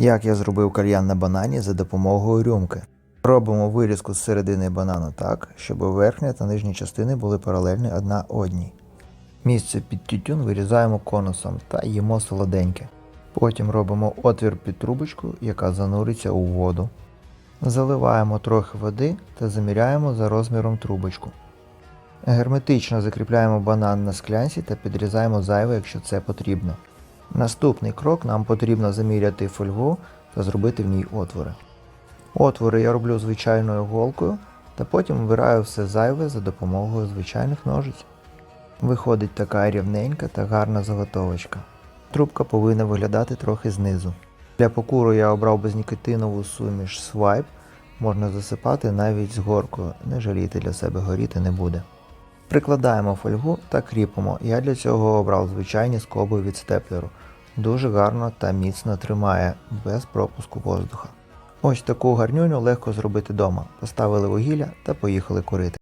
Як я зробив кальян на банані за допомогою рюмки. Робимо вирізку з середини банану так, щоб верхня та нижня частини були паралельні одна одній. Місце під тютюн вирізаємо конусом та їмо солоденьке. Потім робимо отвір під трубочку, яка зануриться у воду. Заливаємо трохи води та заміряємо за розміром трубочку. Герметично закріпляємо банан на склянці та підрізаємо зайве, якщо це потрібно. Наступний крок нам потрібно заміряти фольгу та зробити в ній отвори. Отвори я роблю звичайною голкою та потім вбираю все зайве за допомогою звичайних ножиць. Виходить така рівненька та гарна заготовочка. Трубка повинна виглядати трохи знизу. Для покуру я обрав безнікотинову суміш Swipe, можна засипати навіть з горкою, не жаліти для себе горіти не буде. Прикладаємо фольгу та кріпимо. Я для цього обрав звичайні скоби від степлеру. Дуже гарно та міцно тримає, без пропуску воздуха. Ось таку гарнюню легко зробити вдома. Поставили вугілля та поїхали курити.